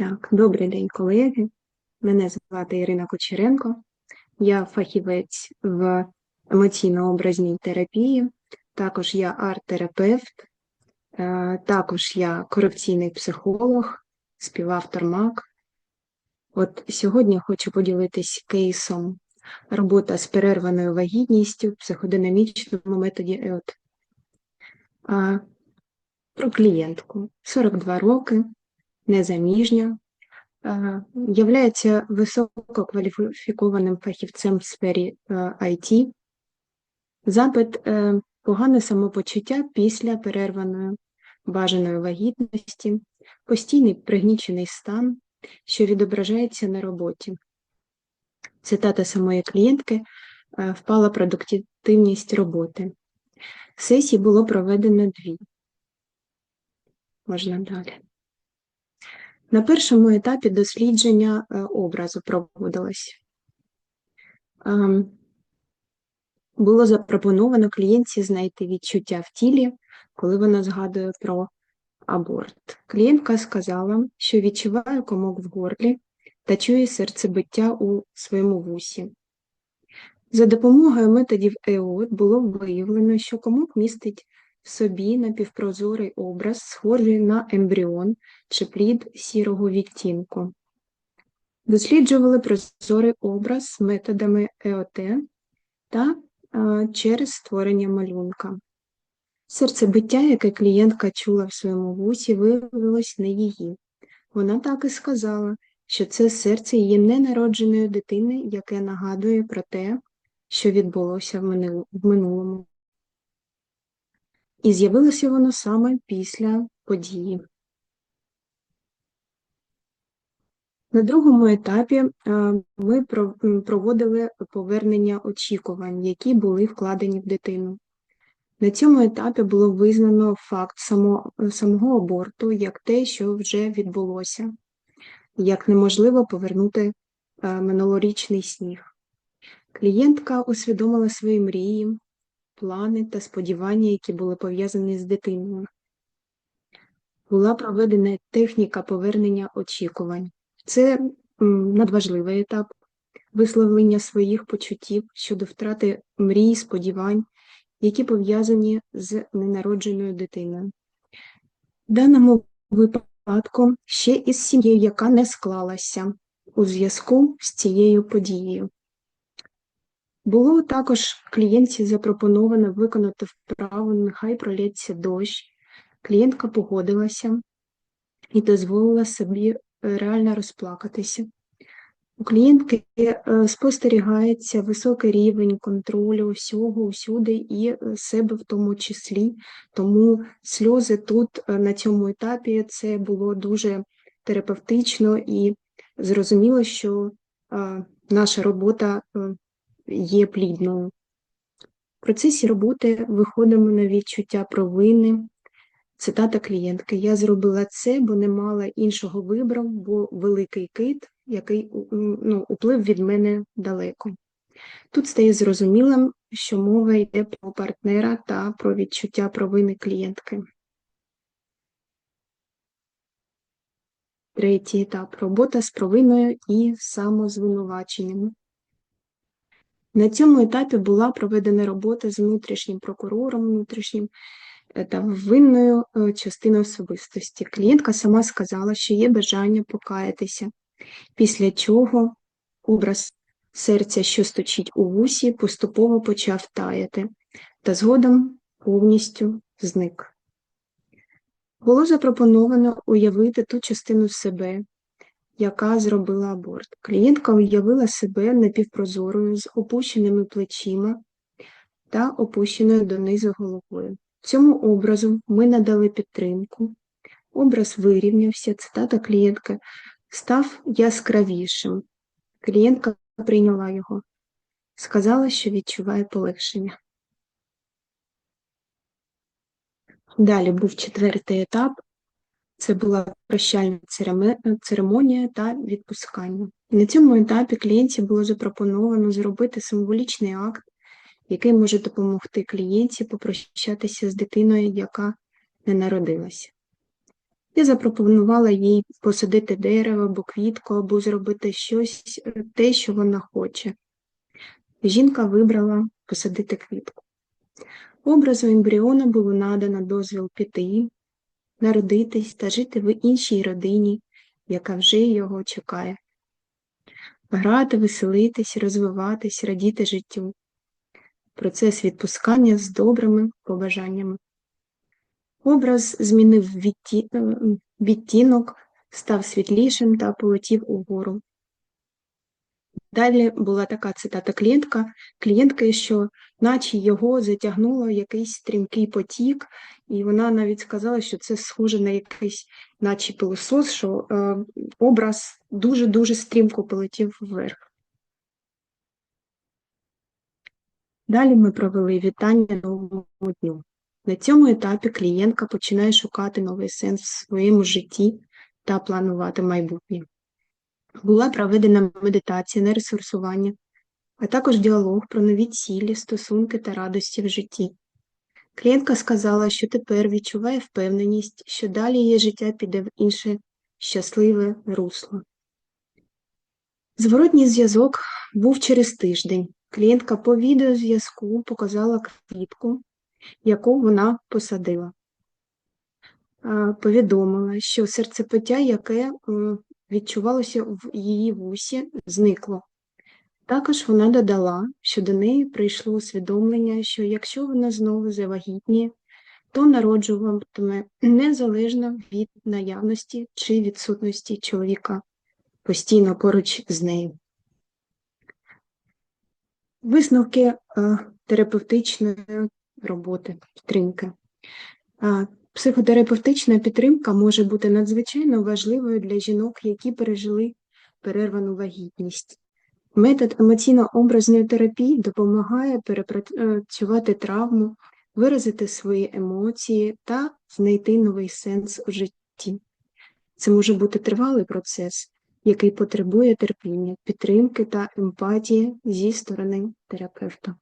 Так, добрий день, колеги. Мене звати Ірина Кучеренко. Я фахівець в емоційно-образній терапії. Також я арт-терапевт, е, також я корекційний психолог, співавтор МАК. От сьогодні хочу поділитись кейсом робота з перерваною вагітністю в психодинамічному методі ЕОТ. Про клієнтку 42 роки, незаміжня, е, являється висококваліфікованим фахівцем в сфері IT. Запит е, погане самопочуття після перерваної бажаної вагітності, постійний пригнічений стан, що відображається на роботі. Цитата самої клієнтки е, впала продуктивність роботи. Сесій було проведено дві. Можна далі. На першому етапі дослідження е, образу проводилось. Ем, було запропоновано клієнтці знайти відчуття в тілі, коли вона згадує про аборт. Клієнтка сказала, що відчуває комок в горлі та чує серцебиття у своєму вусі. За допомогою методів ЕОТ було виявлено, що комок містить в собі напівпрозорий образ, схожий на ембріон чи плід сірого відтінку. Досліджували прозорий образ методами ЕОТ та через створення малюнка. Серцебиття, яке клієнтка чула в своєму вусі, виявилось не її. Вона так і сказала, що це серце її ненародженої дитини, яке нагадує про те, що відбулося в минулому. І з'явилося воно саме після події. На другому етапі е, ми проводили повернення очікувань, які були вкладені в дитину. На цьому етапі було визнано факт само, самого аборту як те, що вже відбулося, як неможливо повернути е, минулорічний сніг. Клієнтка усвідомила свої мрії, плани та сподівання, які були пов'язані з дитиною. Була проведена техніка повернення очікувань. Це надважливий етап висловлення своїх почуттів щодо втрати мрій, сподівань, які пов'язані з ненародженою дитиною. В даному випадку ще із сім'єю, яка не склалася у зв'язку з цією подією. Було також клієнтці запропоновано виконати вправу Нехай пролється дощ. Клієнтка погодилася і дозволила собі е, реально розплакатися. У клієнтки е, спостерігається високий рівень контролю всього, усюди і е, себе в тому числі. Тому сльози тут на цьому етапі це було дуже терапевтично і зрозуміло, що наша робота є плідною. В процесі роботи виходимо на відчуття провини. Цитата клієнтки: Я зробила це, бо не мала іншого вибору, бо великий кит, який ну, уплив від мене далеко. Тут стає зрозумілим, що мова йде про партнера та про відчуття провини клієнтки. Третій етап робота з провиною і самозвинуваченнями. На цьому етапі була проведена робота з внутрішнім прокурором, внутрішнім е, та винною е, частиною особистості. Клієнтка сама сказала, що є бажання покаятися, після чого образ серця, що сточить у вусі, поступово почав таяти, та згодом повністю зник. Було запропоновано уявити ту частину себе, яка зробила аборт. Клієнтка уявила себе напівпрозорою з опущеними плечима та опущеною донизу головою. Цьому образу ми надали підтримку, образ вирівнявся, цитата клієнтки, став яскравішим. Клієнтка прийняла його, сказала, що відчуває полегшення. Далі був четвертий етап це була прощальна церемонія та відпускання. на цьому етапі клієнті було запропоновано зробити символічний акт, який може допомогти клієнті попрощатися з дитиною, яка не народилася. Я запропонувала їй посадити дерево або квітку, або зробити щось е, те, що вона хоче. Жінка вибрала посадити квітку. Образу ембріона було надано дозвіл піти, народитись та жити в іншій родині, яка вже його чекає. Грати, веселитись, розвиватись, радіти життю. Процес відпускання з добрими побажаннями. Образ змінив відті... е, відтінок, став світлішим та полетів угору. Далі була така цитата клієнтка, клієнтки, що наче його затягнуло якийсь стрімкий потік, і вона навіть сказала, що це схоже на якийсь, наче пилосос, що е, образ дуже-дуже стрімко полетів вверх. Далі ми провели вітання новому дню. На цьому етапі клієнтка починає шукати новий сенс в своєму житті та планувати майбутнє. Була проведена медитація на ресурсування, а також діалог про нові цілі, стосунки та радості в житті. Клієнтка сказала, що тепер відчуває впевненість, що далі її життя піде в інше щасливе русло. Зворотній зв'язок був через тиждень. Клієнтка по відеозв'язку показала квітку, яку вона посадила. Повідомила, що серцепиття, яке м, відчувалося в її вусі, зникло. Також вона додала, що до неї прийшло усвідомлення, що якщо вона знову завагітніє, то народжуватиме незалежно від наявності чи відсутності чоловіка постійно поруч з нею. Висновки е, терапевтичної роботи, підтримки. Психотерапевтична підтримка може бути надзвичайно важливою для жінок, які пережили перервану вагітність. Метод емоційно-образної терапії допомагає перепрацювати травму, виразити свої емоції та знайти новий сенс у житті. Це може бути тривалий процес, який потребує терпіння, підтримки та емпатії зі сторони терапевта.